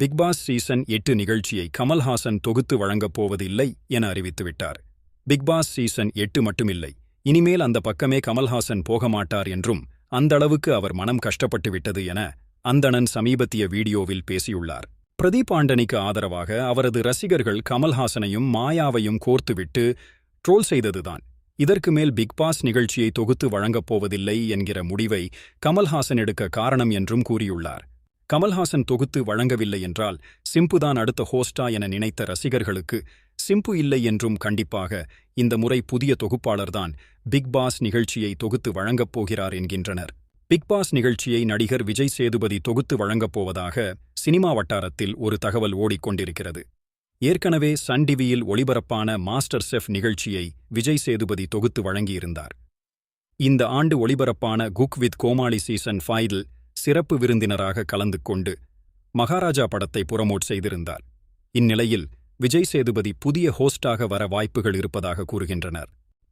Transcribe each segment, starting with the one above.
Bigg Boss season எட்டு நிகழ்ச்சியை கமல்ஹாசன் தொகுத்து வழங்கப் போவதில்லை என அறிவித்துவிட்டார். பிக்பாஸ் சீசன் எட்டு மட்டுமில்லை. இனிமேல் அந்த பக்கமே கமல்ஹாசன் போக மாட்டார் என்றும் அந்த அளவுக்கு அவர் மனம் கஷ்டப்பட்டு விட்டது என அந்தணன் சமீபத்திய வீடியோவில் பேசியுள்ளார். பிரதீப் ஆண்டனிக்கு ஆதரவாக அவரது ரசிகர்கள் கமல்ஹாசனையும் மாயாவையும் கோர்த்துவிட்டு ட்ரோல் செய்ததுதான். இதற்கு மேல் பிக்பாஸ் நிகழ்ச்சியை தொகுத்து வழங்கப் போவதில்லை என்கிற முடிவை கமல்ஹாசன் எடுக்க காரணம் என்றும் கூறியுள்ளார். கமல்ஹாசன் தொகுத்து வழங்கவில்லை என்றால் சிம்புதான் அடுத்த ஹோஸ்டா என நினைத்த ரசிகர்களுக்கு சிம்பு இல்லை என்றும் கண்டிப்பாக இந்த முறை புதிய தொகுப்பாளர்தான் பிக் பாஸ் நிகழ்ச்சியை தொகுத்து வழங்கப் போகிறார் என்கின்றனர். பிக் பாஸ் நிகழ்ச்சியை நடிகர் விஜய் சேதுபதி தொகுத்து வழங்கப் போவதாக சினிமா வட்டாரத்தில் ஒரு தகவல் ஓடிக்கொண்டிருக்கிறது ஏற்கனவே சன் டிவியில் ஒளிபரப்பான மாஸ்டர் செஃப் நிகழ்ச்சியை விஜய் சேதுபதி தொகுத்து வழங்கியிருந்தார். இந்த ஆண்டு ஒளிபரப்பான குக் வித் கோமாளி சீசன் ஃபைவில் சிறப்பு விருந்தினராக கலந்து கொண்டு மகாராஜா படத்தை புரமோட் செய்திருந்தார். இந்நிலையில் விஜய் சேதுபதி புதிய ஹோஸ்டாக வர வாய்ப்புகள் இருப்பதாக கூறுகின்றனர்.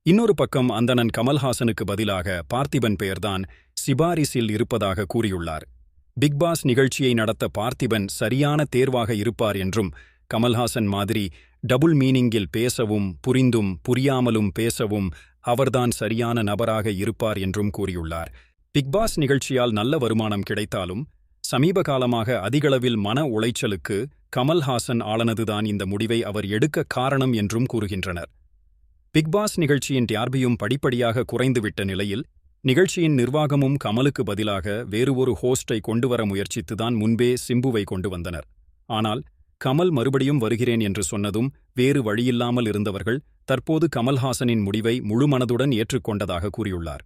இன்னொரு பக்கம் அந்தணன் கமல்ஹாசனுக்கு பதிலாக பார்த்திபன் பெயர்தான் சிபாரிசில் இருப்பதாக கூறியுள்ளார். பிக்பாஸ் நிகழ்ச்சியை நடத்த பார்த்திபன் சரியான தேர்வாக இருப்பார் என்றும் கமல்ஹாசன் மாதிரி டபுள் மீனிங்கில் பேசவும் புரிந்தும் புரியாமலும் பேசவும் அவர்தான் சரியான நபராக இருப்பார் என்றும் கூறியுள்ளார். பிக்பாஸ் நிகழ்ச்சியால் நல்ல வருமானம் கிடைத்தாலும் சமீப காலமாக அதிகளவில் மன உளைச்சலுக்கு கமல்ஹாசன் ஆளனதுதான் இந்த முடிவை அவர் எடுக்க காரணம் என்றும் கூறுகின்றனர். பிக்பாஸ் நிகழ்ச்சியின் டியார்பியும் படிப்படியாக குறைந்துவிட்ட நிலையில் நிகழ்ச்சியின் நிர்வாகமும் கமலுக்கு பதிலாக வேறு ஒரு ஹோஸ்டை கொண்டுவர முயற்சித்துதான் முன்பே சிம்புவை கொண்டு வந்தனர். ஆனால் கமல் மறுபடியும் வருகிறேன் என்று சொன்னதும் வேறு வழியில்லாமல் இருந்தவர்கள் தற்போது கமல்ஹாசனின் முடிவை முழுமனதுடன் ஏற்றுக்கொண்டதாக கூறியுள்ளார்.